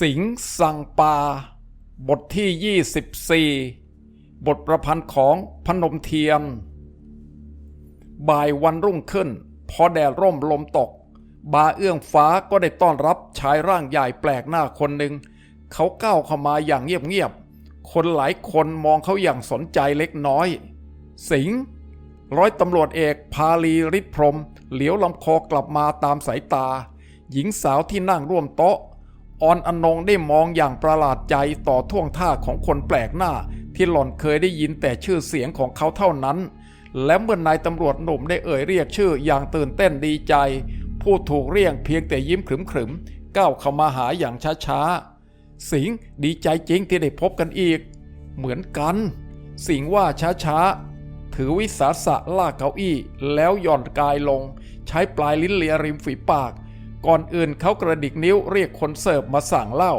สิงห์สังปา บทที่ 24 บทประพันธ์ของพนมเทียน บ่ายวันรุ่งขึ้น พอแดดร่มลมตก บาเอื้องฟ้าก็ได้ต้อนรับชายร่างใหญ่แปลกหน้าคนหนึ่ง เขาก้าวเข้ามาอย่างเงียบๆ คนหลายคนมองเขาอย่างสนใจเล็กน้อย สิงห์ร้อยตำรวจเอกพาลีริพรม เหลียวลำคอกลับมาตามสายตา หญิงสาวที่นั่งร่วมโต๊ะ ออนอนงได้มองอย่างประหลาดใจต่อท่วงท่าของคนแปลกหน้า ที่หล่อนเคยได้ยินแต่ชื่อเสียงของเขาเท่านั้น และเมื่อนายตำรวจหนุ่มได้เอ่ยเรียกชื่ออย่างตื่นเต้นดีใจ ผู้ถูกเรียกเพียงแต่ยิ้มขรึมๆก้าวเข้ามาหาอย่างช้าๆ สิงดีใจจริงที่ได้พบกันอีก เหมือนกัน สิงว่าช้าๆ ถือวิสาสะลากเก้าอี้แล้วหย่อนกายลง ใช้ปลายลิ้นเลียริมฝีปาก ก่อนอื่นเขากระดิกนิ้วเรียกคนเสิร์ฟมาสั่งเหล้า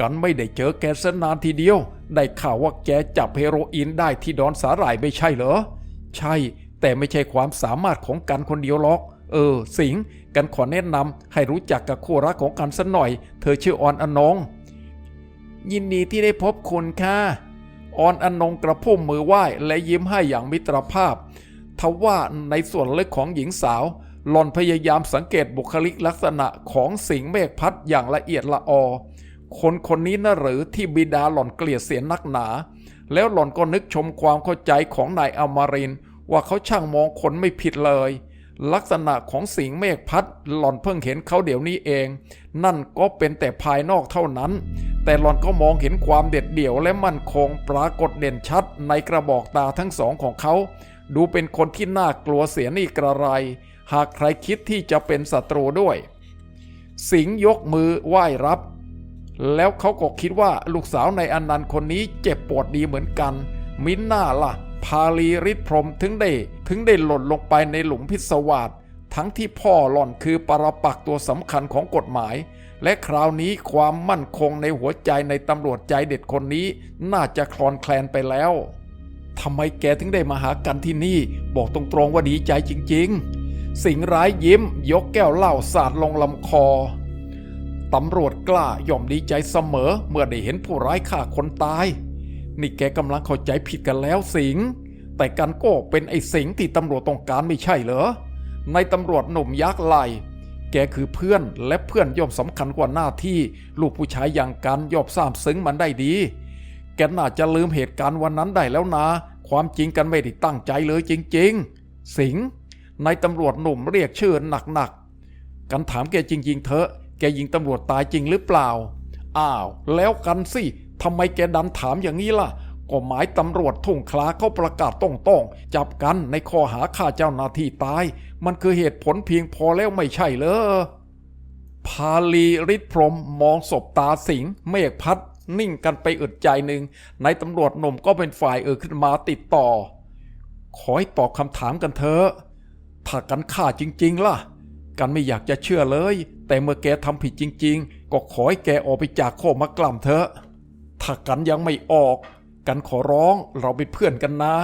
กันไม่ได้เจอแกสนานทีเดียว ได้ข่าวว่าแกจับเฮโรอีนได้ที่ดอนสาหร่ายไม่ใช่เหรอ ใช่ แต่ไม่ใช่ความสามารถของกันคนเดียวหรอก เออ สิงกันขอแนะนำให้รู้จักกับคู่รักของกันสักหน่อย เธอชื่อออนอนง ยินดีที่ได้พบคุณค่ะออนอนงกระพุ่มมือไหว้และยิ้มให้อย่างมิตรภาพ ทว่าในส่วนลึกของหญิงสาว หล่อนพยายามสังเกตบุคลิกลักษณะของสิงเมฆพัดอย่างละเอียดละออ คนคนนี้น่ะหรือที่บิดาหล่อนเกลียดเสียนักหนา แล้วหล่อนก็นึกชมความเข้าใจของนายอมริน ว่าเขาช่างมองคนไม่ผิดเลย ลักษณะของสิงเมฆพัดหล่อนเพิ่งเห็นเขาเดี๋ยวนี้เอง นั่นก็เป็นแต่ภายนอกเท่านั้น แต่หล่อนก็มองเห็นความเด็ดเดี่ยวและมั่นคงปรากฏเด่นชัดในกระบอกตาทั้งสองของเขา ดูเป็นคนที่น่ากลัวเสียนี่กระไร หากใครคิดที่จะเป็นศัตรูด้วย สิงยกมือไหว้รับ แล้วเขาก็คิดว่าลูกสาวในอนันต์คนนี้เจ็บปวดดีเหมือนกัน มินน่าล่ะ พาลีริพรมถึงได้ ถึงได้หล่นลงไปในหลุมพิศวาสทั้งที่พ่อหล่อนคือปรปักตัวสำคัญของกฎหมาย และคราวนี้ความมั่นคงในหัวใจในตำรวจใจเด็ดคนนี้ น่าจะคลอนแคลนไปแล้วทำไมแกถึงได้มาหากันที่นี่ บอกตรงๆว่าดีใจจริง ๆ สิงร้ายยิ้ม ยกแก้วเหล้าสาดลงลำคอ ตำรวจกล้าย่อมดีใจเสมอเมื่อได้เห็นผู้ร้ายฆ่าคนตาย นี่แกกำลังเข้าใจผิดกันแล้วสิง แต่กันก็เป็นไอ้สิงที่ตำรวจต้องการไม่ใช่เหรอ ในตำรวจหนุ่มยักษ์ไหลแกคือเพื่อนและเพื่อนย่อมสำคัญกว่าหน้าที่ ลูกผู้ชายอย่างกันย่อมทราบซึ้งมันได้ดี แกน่าจะลืมเหตุการณ์วันนั้นได้แล้วนะ ความจริงกันไม่ได้ตั้งใจเลยจริง ๆ สิงห์ ในตำรวจหนุ่มเรียกชื่อหนักๆ กันถามแกจริง ๆเถอะ แกยิงตำรวจตายจริงหรือเปล่า อ้าว แล้วกันสิทำไมแกดันถามอย่างนี้ล่ะ ก็หมายตำรวจทุ่งคลาเขาประกาศต้องๆจับกันในข้อหาฆ่าเจ้าหน้าที่ตาย มันคือเหตุผลเพียงพอแล้วไม่ใช่เหรอพาลีริศพรมมองศพตาสิงเมฆพัดนิ่งกันไปอึดใจหนึ่งในายตำรวจหนุ่มก็เป็นฝ่ายเอ่ยขึ้นมาติดต่อ ขอให้ตอบคำถามกันเถอะ ถ้ากันฆ่าจริง ๆ ล่ะ กันไม่อยากจะเชื่อเลย แต่เมื่อแกทำผิดจริง ๆ ก็ขอให้แกออกไปจากโคมากล่ำเถอะถ้ากันยังไม่ออก กันขอร้องเราเป็นเพื่อนกันนะ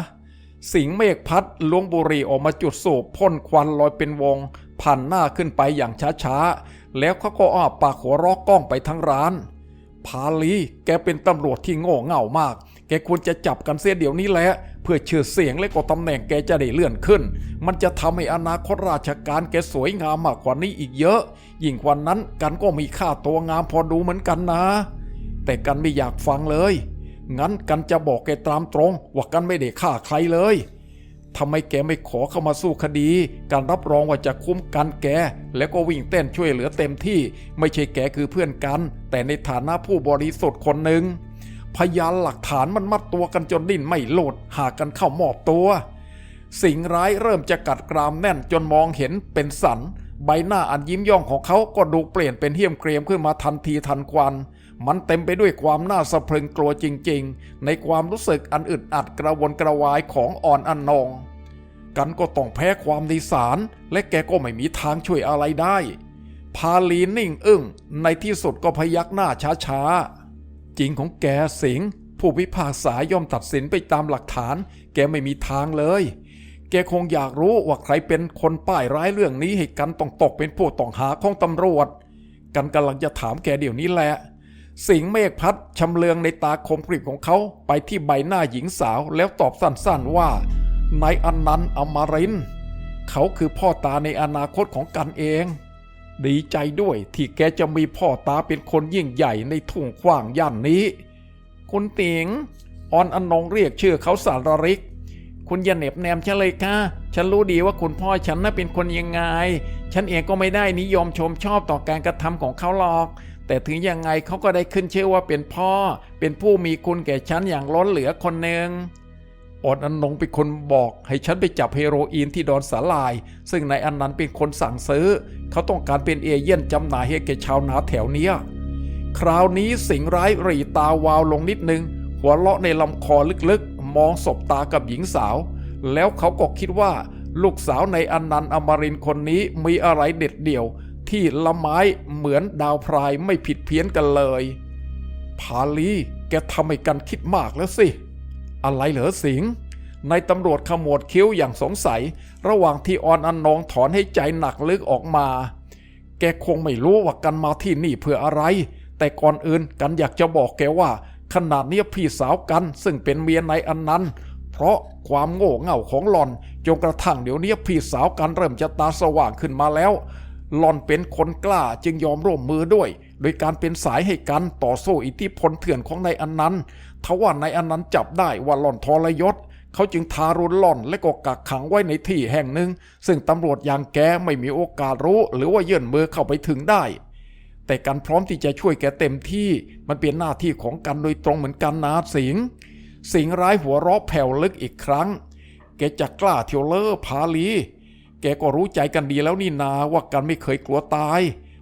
สิงเมฆพัดล้วงบุหรี่ออกมาจุดสูบพ่นควันลอยเป็นวง ผ่านหน้าขึ้นไปอย่างช้าๆ แล้วเขาก็อ้าปากหัวรอกกล้องไปทั้งร้าน พาลีแกเป็นตำรวจที่โง่เง่ามาก แกควรจะจับกันเสียเดี๋ยวนี้แหละ เพื่อชื่อเสียงและก็ตำแหน่งแกจะได้เลื่อนขึ้น มันจะทำให้อนาคตราชการแกสวยงามมากกว่านี้อีกเยอะ ยิ่งกว่านั้นกันก็มีค่าตัวงามพอดูเหมือนกันนะ แต่กันไม่อยากฟังเลย งั้นกันจะบอกแกตามตรงว่ากันไม่ได้ฆ่าใครเลยทำไมแกไม่ขอเข้ามาสู้คดี การรับรองว่าจะคุ้มกันแก แล้วก็วิ่งเต้นช่วยเหลือเต็มที่ ไม่ใช่แกคือเพื่อนกัน แต่ในฐานะผู้บริสุทธิ์คนหนึ่ง พยานหลักฐานมันมัดตัวกันจนดิ้นไม่หลุดหากกันเข้ามอบตัว สิ่งร้ายเริ่มจะกัดกรามแน่นจนมองเห็นเป็นสัน ใบหน้าอันยิ้มย่องของเขาก็ดูเปลี่ยนเป็นเหี้ยมเกรียมขึ้นมาทันทีทันควัน มันเต็มไปด้วยความน่าสะพรึงกลัวจริง ๆ ในความรู้สึกอันอึดอัดกระวนกระวายของอ่อนอันนอง กันก็ต้องแพ้ความดีสาร และแกก็ไม่มีทางช่วยอะไรได้ พาลีนิ่งอึ้งในที่สุดก็พยักหน้าช้าๆ จริงของแกสิงผู้พิพากษาย่อมตัดสินไปตามหลักฐาน แกไม่มีทางเลย แกคงอยากรู้ว่าใครเป็นคนป้ายร้ายเรื่องนี้ให้กันต้องตกเป็นผู้ต้องหาของตำรวจ กันกำลังจะถามแกเดี๋ยวนี้แหละ สิงเมฆพัดชำเลืองในตาคมกริบของเขาไปที่ใบหน้าหญิงสาวแล้วตอบสั้นๆว่านายอนันต์อมรินทร์เขาคือพ่อตาในอนาคตของกันเอง ดีใจด้วยที่แกจะมีพ่อตาเป็นคนยิ่งใหญ่ในทุ่งขว้างย่านนี้ คุณติงออนอนงเรียกชื่อเขาสารริก คุณอย่าเหน็บแนมฉันเลยค่ะ ฉันรู้ดีว่าคุณพ่อฉันน่ะเป็นคนยังไง ฉันเองก็ไม่ได้นิยมชมชอบต่อการกระทำของเขาหรอก แต่ถึงยังไงเขาก็ได้ขึ้นชื่อว่าเป็นพ่อ เป็นผู้มีคุณแก่ฉันอย่างล้นเหลือคนหนึ่ง ออนอนงเป็นคนบอกให้ฉันไปจับเฮโรอีนที่ดอนสาลาย ซึ่งนายอันนั้นเป็นคนสั่งซื้อ เขาต้องการเป็นเอเย่นจำหน่ายให้แก่ชาวนาแถวเนี้ยคราวนี้สิงร้ายรีตาวาวลงนิดนึง หัวเราะในลำคอลึกๆ มองสบตากับหญิงสาว แล้วเขาก็คิดว่า ลูกสาวในอันนันอมรินคนนี้มีอะไรเด็ดเดี่ยว ที่ละไม้เหมือนดาวพรายไม่ผิดเพี้ยนกันเลย พาลีแกทำให้กันคิดมากแล้วสิ อะไรเหรอสิงห์นายตำรวจขมวดคิ้วอย่างสงสัย ระหว่างที่ออนอันนองถอนให้ใจหนักลึกออกมา แกคงไม่รู้ว่ากันมาที่นี่เพื่ออะไร แต่ก่อนอื่นกันอยากจะบอกแกว่า ขนาดนี้พี่สาวกันซึ่งเป็นเมียนายอันนั้น เพราะความโง่เง่าของหลอนจนกระทั่งเดี๋ยวนี้พี่สาวกันเริ่มจะตาสว่างขึ้นมาแล้วหล่อนเป็นคนกล้าจึงยอมร่วมมือด้วย โดยการเป็นสายให้กันต่อสู้อิทธิพลเถื่อนของนายอันนั้น ทว่านายอันนั้นจับได้ว่าหล่อนทรยศ เขาจึงทารุณหล่อนและก็กักขังไว้ในที่แห่งหนึ่ง ซึ่งตำรวจอย่างแกไม่มีโอกาสรู้ หรือว่ายื่นมือเข้าไปถึงได้ แต่กันพร้อมที่จะช่วยแกเต็มที่มันเป็นหน้าที่ของกันโดยตรงเหมือนกันนะสิง สิงร้ายหัวเราะแผ่วลึกอีกครั้ง แกจะกล้าเที่ยวเลอพาลี แกก็รู้ใจกันดีแล้วนี่นาว่ากันไม่เคยกลัวตาย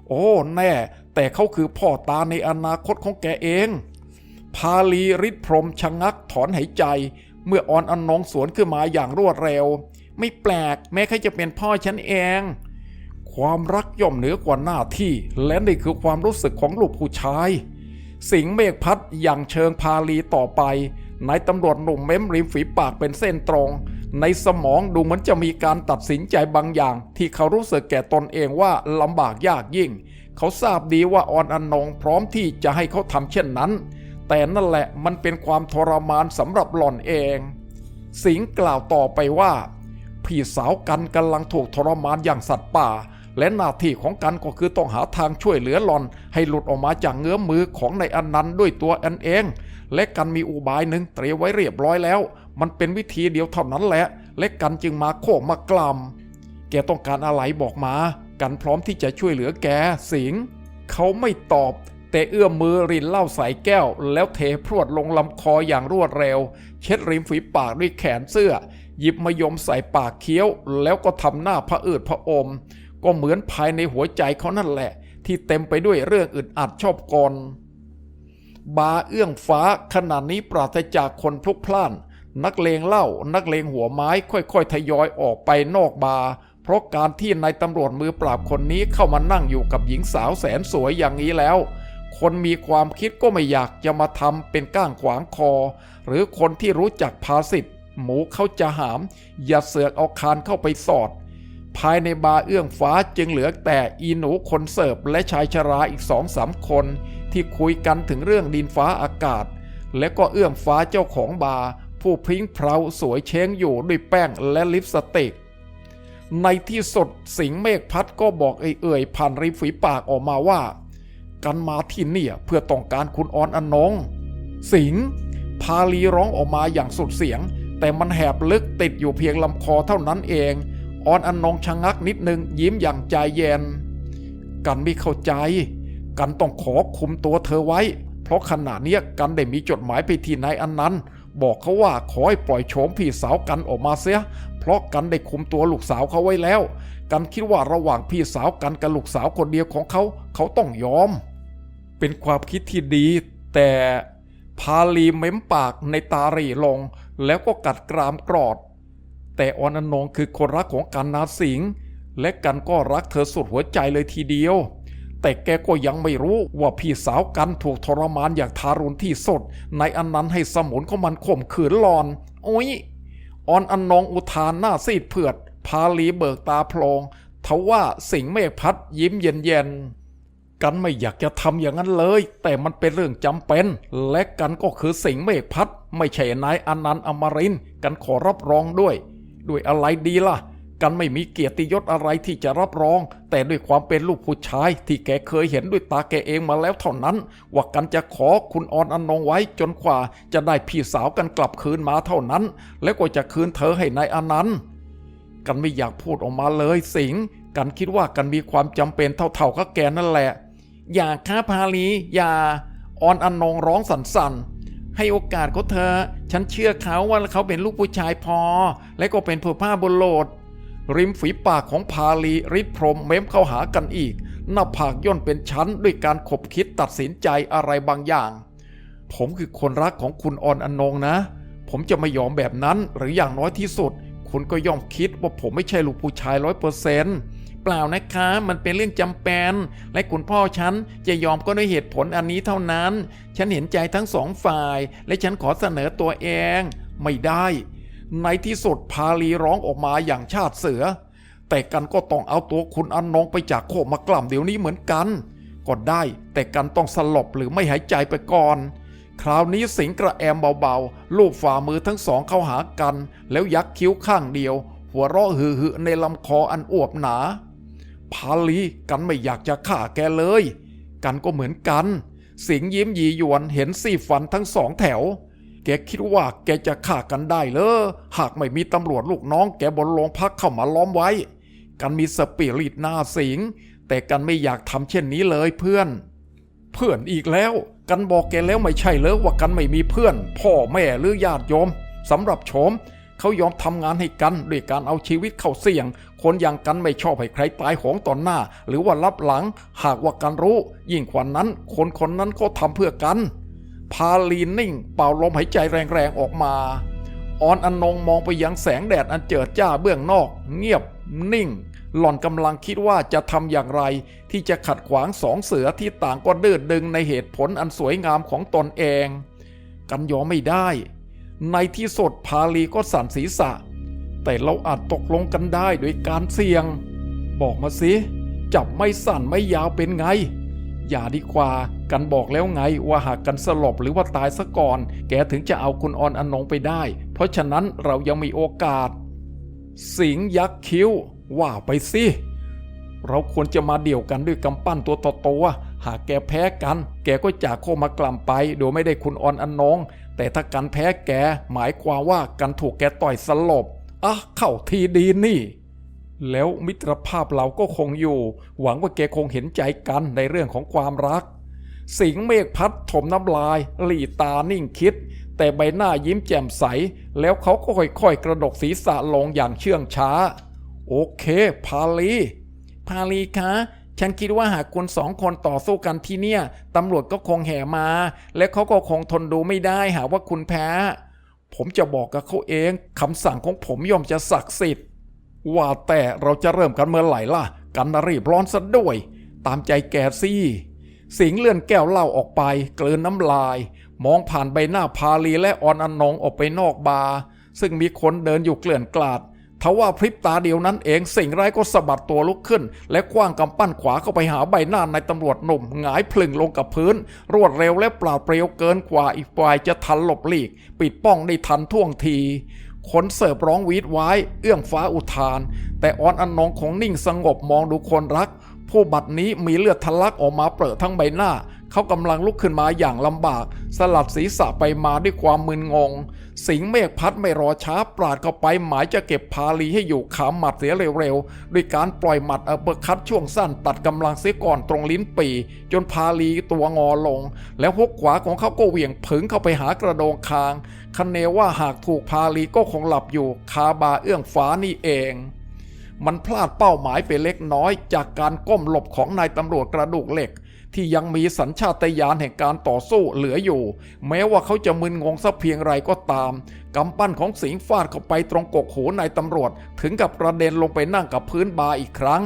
โอ้แน่ แต่เขาคือพ่อตาในอนาคตของแกเอง พาลีริดพรมชะงักถอนหายใจ เมื่อออนอนนงสวนขึ้นมาอย่างรวดเร็ว ไม่แปลกแม้ใครจะเป็นพ่อฉันเอง ความรักย่อมเหนือกว่าหน้าที่ และนี่คือความรู้สึกของลูกผู้ชาย สิงเมฆพัดอย่างเชิงพาลีต่อไปนายตำรวจหนุ่มเม้มริมฝีปากเป็นเส้นตรง ในสมองดูเหมือนจะมีการตัดสินใจบางอย่าง ที่เขารู้สึกแก่ตนเองว่าลำบากยากยิ่ง เขาทราบดีว่าออนอนงพร้อมที่จะให้เขาทำเช่นนั้น แต่นั่นแหละมันเป็นความทรมานสำหรับหล่อนเอง สิงกล่าวต่อไปว่า พี่สาวกันกำลังถูกทรมานอย่างสัตว์ป่า และหน้าที่ของกันก็คือต้องหาทางช่วยเหลือหลอน ให้หลุดออกมาจากเงื้อมมือของในอันนันต์ด้วยตัวอันเอง และกันมีอุบายหนึ่งเตรียมไว้เรียบร้อยแล้ว มันเป็นวิธีเดียวเท่านั้นแหละ และกันจึงมาโค้งมากลำแกต้องการอะไรบอกมา กันพร้อมที่จะช่วยเหลือแกสิง เขาไม่ตอบ แต่เอื้อมมือรินเหล้าใส่แก้ว แล้วเทพรวดลงลำคออย่างรวดเร็ว เช็ดริมฝีปากด้วยแขนเสื้อ หยิบมะยมใส่ปากเคี้ยว แล้วก็ทำหน้าพระอืดพระอม ก็เหมือนภายในหัวใจเขานั่นแหละ ที่เต็มไปด้วยเรื่องอึดอัดชอบกลบาเอื้องฟ้าขนาดนี้ปราศจากคนพลุกพล่าน นักเลงเหล้านักเลงหัวไม้ค่อยๆ ทยอยออกไปนอกบาร์เพราะการที่นายตำรวจมือปราบคนนี้เข้ามานั่งอยู่กับหญิงสาวแสนสวยอย่างนี้แล้ว คนมีความคิดก็ไม่อยากจะมาทำเป็นก้างขวางคอ หรือคนที่รู้จักภาษิตหมูเขาจะหาม อย่าเสือกเอาคานเข้าไปสอด ภายในบาร์เอื้องฟ้าจึงเหลือแต่อีหนูคนเสิร์ฟและชายชราอีกสองสามคน ที่คุยกันถึงเรื่องดินฟ้าอากาศ และก็เอื้องฟ้าเจ้าของบาร์ผู้พริ้งเพราสวยเช้งอยู่ด้วยแป้งและลิปสติกในที่สุดสิงเมฆพัดก็บอกเอ่ยๆผ่านริมฝีปากออกมาว่า กันมาที่นี่เพื่อต้องการคุณออนอนง สิงพาลีร้องออกมาอย่างสุดเสียง แต่มันแหบลึกติดอยู่เพียงลำคอเท่านั้นเอง ออนอนงชะงักนิดนึงยิ้มอย่างใจเย็น กันไม่เข้าใจ กันต้องขอคุมตัวเธอไว้ เพราะขณะนี้กันได้มีจดหมายไปที่นายอันนั้น บอกเขาว่าขอให้ปล่อยโฉมพี่สาวกันออกมาเสีย เพราะกันได้คุมตัวลูกสาวเขาไว้แล้ว กันคิดว่าระหว่างพี่สาวกันกับลูกสาวคนเดียวของเขา เขาต้องยอม เป็นความคิดที่ดี แต่พาลีเม้มปากในตารีลง แล้วก็กัดกรามกรอด แต่ออนอนงคือคนรักของกันนาสิงและกันก็รักเธอสุดหัวใจเลยทีเดียว แต่แกก็ยังไม่รู้ว่าพี่สาวกันถูกทรมานอย่างทารุณที่สุดในอันนั้นให้สมุนของมันข่มขืนหลอน โอ้ย ออนอนนองอุทานหน้าซีดเผือด พาลีเบิกตาโพลงทว่าสิงเมฆพัดยิ้มเย็นเย็นกันไม่อยากจะทำอย่างนั้นเลย แต่มันเป็นเรื่องจำเป็น และกันก็คือสิงเมฆพัด ไม่ใช่นายอนันต์อมรินกันขอรับรองด้วย ด้วยอะไรดีล่ะ กันไม่มีเกียรติยศอะไรที่จะรับรอง แต่ด้วยความเป็นลูกผู้ชายที่แกเคยเห็นด้วยตาแกเองมาแล้วเท่านั้น ว่ากันจะขอคุณออนอนนงไว้จนกว่าจะได้พี่สาวกันกลับคืนมาเท่านั้น แล้วก็จะคืนเธอให้นายอนันต์กันไม่อยากพูดออกมาเลยสิงกันคิดว่ากันมีความจำเป็นเท่าๆกับแกนั่นแหละ อย่าค้าพาลีอย่าออนอนนงร้องสั่นๆให้โอกาสเขาเธอ ฉันเชื่อเขาว่าเขาเป็นลูกผู้ชายพอ และก็เป็นผู้ผ้าบุโลด ริมฝีปากของพาลีริดพรมเม้มเข้าหากันอีก หน้าผากย่นเป็นชั้นด้วยการขบคิดตัดสินใจอะไรบางอย่าง ผมคือคนรักของคุณออนอนงนะ ผมจะไม่ยอมแบบนั้นหรืออย่างน้อยที่สุด คุณก็ย่อมคิดว่าผมไม่ใช่ลูกผู้ชายร้อยเปอร์เซนต์เปล่านะคะ มันเป็นเรื่องจำเป็น และคุณพ่อฉันจะยอมก็ด้วยเหตุผลอันนี้เท่านั้น ฉันเห็นใจทั้งสองฝ่าย และฉันขอเสนอตัวเอง ไม่ได้ ในที่สุดพาลีร้องออกมาอย่างชาติเสือ แต่กันก็ต้องเอาตัวคุณอันนงไปจากโคมากล่ำเดี๋ยวนี้เหมือนกันก็ได้แต่กันต้องสลบหรือไม่หายใจไปก่อน คราวนี้สิงกระแอมเบาๆ ลูบฝ่ามือทั้งสองเข้าหากัน แล้วยักคิ้วข้างเดียว หัวเราะหือๆในลำคออันอวบหนา พาลีกันไม่อยากจะฆ่าแกเลย กันก็เหมือนกัน สิงยิ้มหยีหยวนเห็นสี่ฟันทั้งสองแถว แกคิดว่าแกจะฆ่ากันได้เลอหากไม่มีตำรวจลูกน้องแกบนโรงพักเข้ามาล้อมไว้ กันมีสปิริตหน้าสิง แต่กันไม่อยากทำเช่นนี้เลยเพื่อน เพื่อนอีกแล้ว กันบอกแกแล้วไม่ใช่เลยว่ากันไม่มีเพื่อน พ่อแม่หรือญาติโยมสำหรับโฉมเขายอมทำงานให้กันด้วยการเอาชีวิตเข้าเสี่ยง คนอย่างกันไม่ชอบให้ใครตายโหงต่อหน้า หรือว่ารับหลัง หากว่ากันรู้ ยิ่งกว่านั้น คนคนนั้นก็ทำเพื่อกัน พาลีนนิ่ง เป่าลมหายใจแรงๆออกมาออนอนงมองไปยังแสงแดดอันเจิดจ้าเบื้องนอก เงียบ นิ่ง หล่อนกำลังคิดว่าจะทำอย่างไร ที่จะขัดขวางสองเสือที่ต่างก็ดืดดึงในเหตุผลอันสวยงามของตนเอง กันยอมไม่ได้ ในที่สุดพาลีก็สั่นศีรษะ แต่เราอาจตกลงกันได้โดยการเสี่ยง บอกมาสิ จับไม่สั่นไม่ยาวเป็นไง อย่าดีกว่า กันบอกแล้วไงว่าหากกันสลบหรือว่าตายซะก่อน แกถึงจะเอาคุณออนอนงไปได้ เพราะฉะนั้นเรายังมีโอกาส สิงยักษ์คิ้ว ว่าไปสิเราควรจะมาเดี่ยวกันด้วยกำปั้นตัวต่อตัว หากแกแพ้กัน แกก็จากโคมากล่ำไป โดยไม่ได้คุณออนอนง แต่ถ้ากันแพ้แก หมายความว่ากันถูกแกต่อยสลบ อะ เข้าทีดีนี่ แล้วมิตรภาพเราก็คงอยู่ หวังว่าแกคงเห็นใจกันในเรื่องของความรัก สิงเมฆพัดถมน้ำลาย หลีตานิ่งคิด แต่ใบหน้ายิ้มแจ่มใส แล้วเขาก็ค่อยๆ กระดกศีรษะลงอย่างเชื่องช้า โอเค พาลี พาลีคะฉันคิดว่าหากคุณสองคนต่อสู้กันที่เนี่ยตำรวจก็คงแห่มา และเขาก็คงทนดูไม่ได้หาว่าคุณแพ้ ผมจะบอกกับเขาเองคำสั่งของผมย่อมจะศักดิ์สิทธิ์ ว่าแต่เราจะเริ่มกันเมื่อไหร่ล่ะ กันนรีบร้อนซะด้วย ตามใจแกสิสิงเลื่อนแก้วเหล้าออกไป เกลืนน้ำลาย มองผ่านใบหน้าพาลีและออนอนนงออกไปนอกบาร์ซึ่งมีคนเดินอยู่เกลื่อนกลาดทว่าพริบตาเดียวนั้นเองสิ่งร้ายก็สะบัดตัวลุกขึ้น และคว้างกำปั้นขวาเข้าไปหาใบหน้านายตำรวจหนุ่มหงายพลึงลงกับพื้น รวดเร็วและเปล่าเปรียวเกินกว่าอีกฝ่ายจะทันหลบหลีก ปิดป้องได้ทันท่วงที คนเสิร์ฟร้องวีดไว้ เอื้องฟ้าอุทาน แต่ออนอันนองคงนิ่งสงบมองดูคนรัก ผู้บัดนี้มีเลือดทะลักออกมาเปรอะทั้งใบหน้า เขากำลังลุกขึ้นมาอย่างลำบาก สลัดศีรษะไปมาด้วยความมึนงง สิงเมฆพัดไม่รอช้าปราดเข้าไปหมายจะเก็บพาลีให้อยู่ขาหมัดเสียเร็วๆด้วยการปล่อยหมัดอัปเปอร์คัตช่วงสั้นตัดกำลังเสียก่อนตรงลิ้นปี จนพาลีตัวงอลง แล้วฮุกขวาของเขาก็เหวี่ยงผึงเข้าไปหากระโดงคางคันเนว่าหากถูกพาลีก็คงหลับอยู่คาบาเอื้องฟ้านี่เองมันพลาดเป้าหมายไปเล็กน้อยจากการก้มหลบของนายตำรวจกระดูกเหล็ก ที่ยังมีสัญชาตญาณแห่งการต่อสู้เหลืออยู่ แม้ว่าเขาจะมึนงงสักเพียงไรก็ตามกำปั้นของสิงฟาดเข้าไปตรงกกหูนายตำรวจ ถึงกับกระเด็นลงไปนั่งกับพื้นบาอีกครั้ง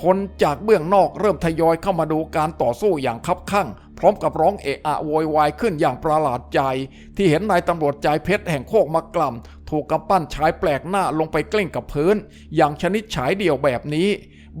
คนจากเบื้องนอกเริ่มทยอยเข้ามาดูการต่อสู้อย่างคับคั่งพร้อมกับร้องเอะอะโวยวายขึ้นอย่างประหลาดใจ ที่เห็นนายตำรวจใจเพชรแห่งโคกมากล่ำถูกกำปั้นชายแปลกหน้าลงไปกลิ้งกับพื้น อย่างชนิดฉายเดี่ยวแบบนี้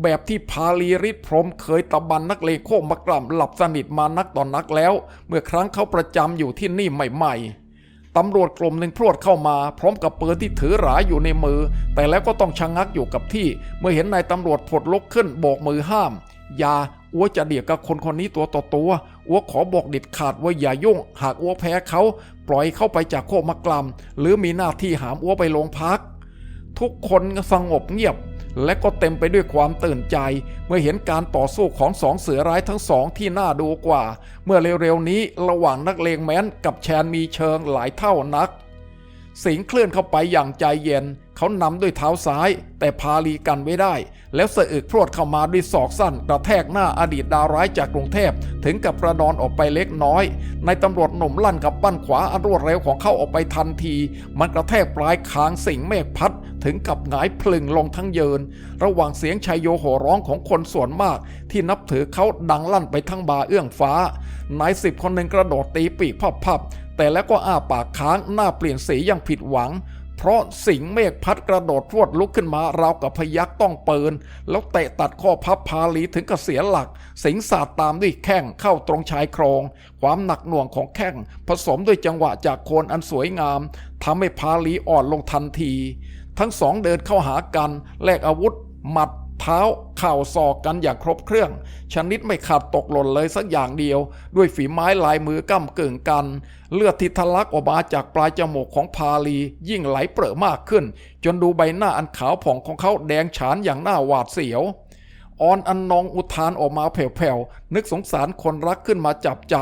แบบที่พาลีริศพรมเคยตะบันนักเลงโคกมะกล่ำหลับสนิทมานักต่อนนักแล้ว เมื่อครั้งเขาประจำอยู่ที่นี่ใหม่ ๆตำรวจกลุ่มหนึ่งพรวดเข้ามา พร้อมกับปืนที่ถือหราอยู่ในมือ แต่แล้วก็ต้องชะงักอยู่กับที่ เมื่อเห็นนายตำรวจผดลุกขึ้นโบกมือห้าม อย่าอัวจะเดียกกับคนคนนี้ตัวต่อตัวอัวขอบอกเด็ดขาดว่าอย่ายุ่ง หากอัวแพ้เขาปล่อยเข้าไปจากโคกมะกลำหรือมีหน้าที่หามอัวไปโรงพัก ทุกคนสงบเงียบ และก็เต็มไปด้วยความตื่นใจ เมื่อเห็นการต่อสู้ของสองเสือร้ายทั้งสองที่น่าดูกว่า เมื่อเร็วๆนี้ระหว่างนักเลงแม้นกับแชนมีเชิงหลายเท่านัก สิงเคลื่อนเข้าไปอย่างใจเย็น เขานำด้วยเท้าซ้าย แต่พาลีกันไว้ได้ แล้วสะอึกพรวดเข้ามาด้วยศอกสั้นกระแทกหน้าอดีตดาวร้ายจากกรุงเทพ ถึงกับกระดอนออกไปเล็กน้อย ในตำรวจหนุ่มลั่นกับปั้นขวาอันรวดเร็วของเขาออกไปทันที มันกระแทกปลายคางสิงเมฆพัด ถึงกับหงายพลึงลงทั้งเยืนระหว่างเสียงชายโยโห่ร้องของคนส่วนมาก ที่นับถือเขาดังลั่นไปทั้งบาเอื้องฟ้านายสิบคนหนึ่งกระโดดตีปีกพับๆ แต่แล้วก็อ้าปากค้างหน้าเปลี่ยนสีอย่างผิดหวัง เพราะสิงเมฆพัดกระโดดพรวดลุกขึ้นมาราวกับพยักต้องเปินแล้วเตะตัดข้อพับพาลีถึงกับเสียหลัก สิงสาดตามด้วยแข้งเข้าตรงชายโครง ความหนักหน่วงของแข้งผสมด้วยจังหวะจากโคนอันสวยงามทำให้พาลีอ่อนลงทันที ทั้งสองเดินเข้าหากันแลกอาวุธ หมัดเท้า ข่าวศอกกันอย่างครบเครื่อง ชนิดไม่ขาดตกหล่นเลยสักอย่างเดียว ด้วยฝีไม้ลายมือก้ำกึ่งกัน เลือดที่ทะลักออกมาจากปลายจมูกของพาลี ยิ่งไหลเปรอะมากขึ้น จนดูใบหน้าอันขาวผ่องของเขาแดงฉานอย่างหน้าหวาดเสียวออนอันนองอุทานออกมาแผ่วๆ นึกสงสารคนรักขึ้นมาจับใจ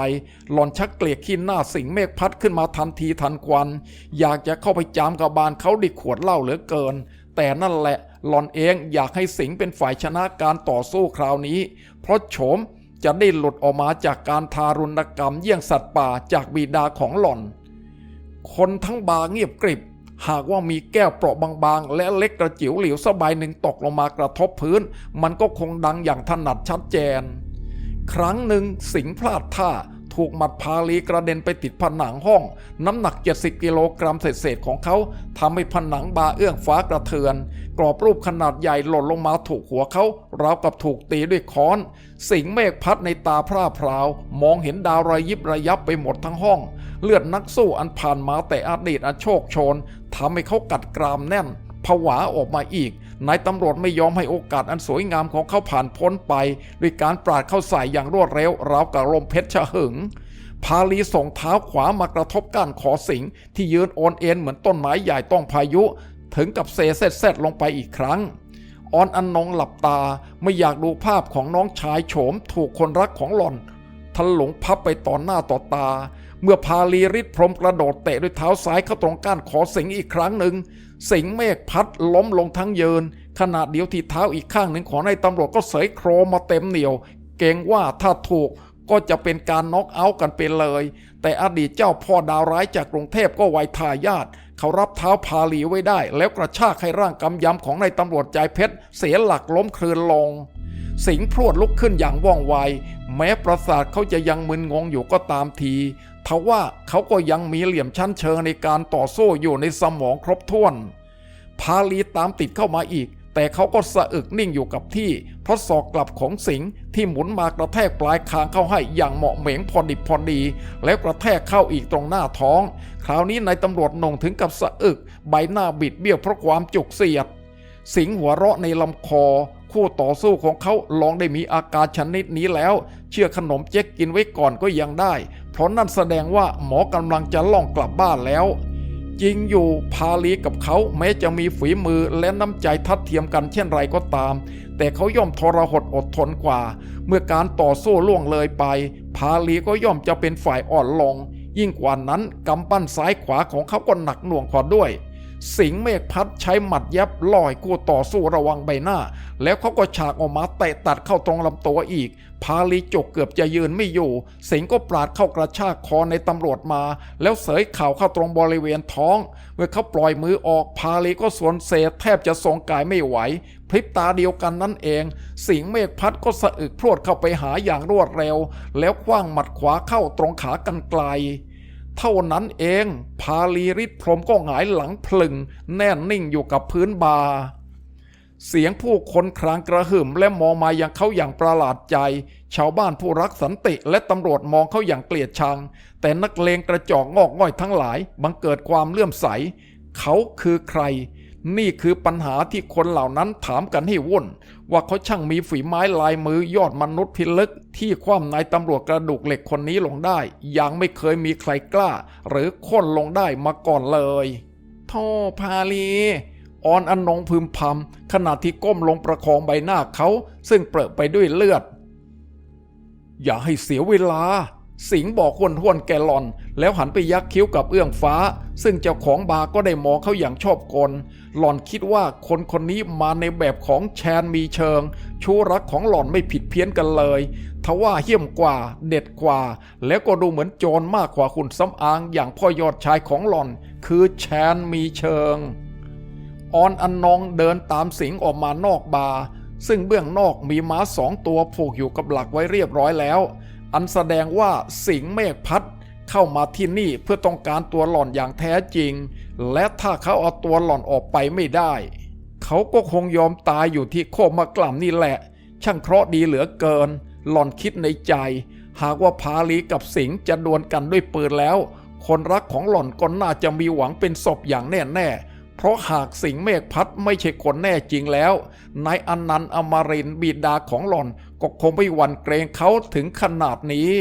หล่อนชักเกลียดขี้หน้าสิงเมฆพัดขึ้นมาทันทีทันควัน อยากจะเข้าไปจามกับบานเขาดิขวดเหล้าเหลือเกิน แต่นั่นแหละ หล่อนเองอยากให้สิงเป็นฝ่ายชนะการต่อสู้คราวนี้ เพราะโฉมจะได้หลุดออกมาจากการทารุณกรรมเยี่ยงสัตว์ป่าจากบิดาของหล่อน คนทั้งบาร์เงียบกริบ หากว่ามีแก้วเปราะบางๆ และเล็กกระจิ๋วเหลิวสบายหนึ่งตกลงมากระทบพื้น มันก็คงดังอย่างถนัดชัดเจน ครั้งหนึ่งสิงพลาดท่า ถูกหมัดพาลีกระเด็นไปติดผนังห้อง น้ำหนัก 70 กิโลกรัมเศษๆของเขาทำให้ผนังบาเอื้องฟ้ากระเทือน กรอบรูปขนาดใหญ่หล่นลงมาถูกหัวเขาราวกับถูกตีด้วยค้อน สิงเมฆพัดในตาพร่าพราว มองเห็นดาวระยิบระยับไปหมดทั้งห้อง เลือดนักสู้อันผ่านมาแต่อดีตอันโชคโชนทำให้เขากัดกรามแน่นผวาออกมาอีก นายตำรวจไม่ยอมให้โอกาสอันสวยงามของเขาผ่านพ้นไป ด้วยการปราดเข้าใส่อย่างรวดเร็วราวกับลมเพชรชะหึง พาลีส่งเท้าขวามากระทบก้านขอสิง ที่ยืนโอนเอ็นเหมือนต้นไม้ใหญ่ต้องพายุ ถึงกับเซเซตเซตลงไปอีกครั้งออนอันนงหลับตาไม่อยากดูภาพของน้องชายโฉมถูกคนรักของหล่อนทะหลงพับไปต่อหน้าต่อตา เมื่อพาลีริดพรมกระโดดเตะด้วยเท้าซ้ายเข้าตรงก้านขอสิงอีกครั้งหนึ่ง สิงเมฆพัดล้มลงทั้งยืน ขณะเดียวที่เท้าอีกข้างหนึ่งของนายตำรวจก็เสยโครมมาเต็มเหนียว เกรงว่าถ้าถูกก็จะเป็นการน็อกเอาท์กันไปเลย แต่อดีตเจ้าพ่อดาวร้ายจากกรุงเทพก็ไวทายาทเขารับเท้าพาลีไว้ได้ แล้วกระชากให้ร่างกำยำของนายตำรวจใจเพชรเสียหลักล้มคลืนลง สิงพรวดลุกขึ้นอย่างว่องไว แม้ประสาทเขาจะยังมึนงงอยู่ก็ตามทีทว่าเขาก็ยังมีเหลี่ยมชั้นเชิงในการต่อสู้อยู่ในสมองครบถ้วน พาลีตามติดเข้ามาอีก แต่เขาก็สะอึกนิ่งอยู่กับที่ เพราะศอกกลับของสิงที่หมุนมากระแทกปลายคางเข้าให้อย่างเหมาะเหม็งพอดิบพอดี แล้วกระแทกเข้าอีกตรงหน้าท้อง คราวนี้นายตำรวจนงถึงกับสะอึก ใบหน้าบิดเบี้ยวเพราะความจุกเสียดสิงหัวเราะในลำคอ คู่ต่อสู้ของเขาลองได้มีอาการชนิดนี้แล้ว เชื่อขนมเจ๊กกินไว้ก่อนก็ยังได้ เพราะนั่นแสดงว่าหมอกำลังจะล่องกลับบ้านแล้ว จริงอยู่พาลีกับเขาแม้จะมีฝีมือและน้ำใจทัดเทียมกันเช่นไรก็ตาม แต่เขาย่อมทรหดอดทนกว่า เมื่อการต่อสู้ล่วงเลยไป พาลีก็ย่อมจะเป็นฝ่ายอ่อนลงยิ่งกว่านั้นกำปั้นซ้ายขวาของเขาก็หนักหน่วงกว่าด้วย สิงห์เมฆพัดใช้หมัดยับลอยกู้ต่อสู้ระวังใบหน้า แล้วเขาก็ฉากออกมาเตะตัดเข้าตรงลำตัวอีก พาลีจกเกือบจะยืนไม่อยู่ สิงห์ก็ปราดเข้ากระชากคอในตำรวจมา แล้วเสยเข่าเข้าตรงบริเวณท้อง เมื่อเขาปล่อยมือออกพาลีก็สวนเซแทบจะทรงกายไม่ไหวพริบตาเดียวกันนั่นเอง สิงห์เมฆพัดก็สะอึกพรวดเข้าไปหาอย่างรวดเร็ว แล้วคว้างหมัดขวาเข้าตรงขากันไกล เท่านั้นเอง พาลีริศพรมก็หงายหลังพลึง แน่นิ่งอยู่กับพื้นบา เสียงผู้คนครางกระหึ่มและมองมาอย่างเขาอย่างประหลาดใจ ชาวบ้านผู้รักสันติและตำรวจมองเขาอย่างเกลียดชัง แต่นักเลงกระจอกงอกง่อยทั้งหลาย บังเกิดความเลื่อมใส เขาคือใคร นี่คือปัญหาที่คนเหล่านั้นถามกันให้วุ่น ว่าเขาช่างมีฝีไม้ลายมือยอดมนุษย์พิลึก ที่คว่ำนายตำรวจกระดูกเหล็กคนนี้ลงได้อย่างไม่เคยมีใครกล้า หรือค้นลงได้มาก่อนเลยท่พาลีออนอนงพึมพำขณะที่ก้มลงประคองใบหน้าเขา ซึ่งเปรอะไปด้วยเลือด อย่าให้เสียเวลา สิงห์บอกห้วนห้วนแกลอน แล้วหันไปยักคิ้วกับเอื้องฟ้า ซึ่งเจ้าของบาร์ก็ได้มองเขาอย่างชอบกลหล่อนคิดว่าคนคนนี้มาในแบบของแชนมีเชิง ชู้รักของหล่อนไม่ผิดเพี้ยนกันเลยทว่าเหี้ยมกว่าเด็ดกว่า แล้วก็ดูเหมือนโจรมากกว่าคุณสำอางอย่างพ่อยอดชายของหล่อน คือแชนมีเชิง ออนอันนองเดินตามสิงห์ออกมานอกบาร์ซึ่งเบื้องนอกมีม้าสองตัวผูกอยู่กับหลักไว้เรียบร้อยแล้ว อันแสดงว่าสิงเมฆพัดเข้ามาที่นี่เพื่อต้องการตัวหล่อนอย่างแท้จริง และถ้าเขาเอาตัวหล่อนออกไปไม่ได้ เขาก็คงยอมตายอยู่ที่โคกมะกล่ำนี่แหละ ช่างเคราะห์ดีเหลือเกิน หล่อนคิดในใจ หากว่าพาลีกับสิงจะดวลกันด้วยปืนแล้ว คนรักของหล่อนก็น่าจะมีหวังเป็นศพอย่างแน่แน่ๆเพราะหากสิงเมฆพัดไม่ใช่คนแน่จริงแล้วนายอนันต์อมรินบิดาของหล่อน ก็คงไม่หวั่นเกรงเขาถึงขนาดนี้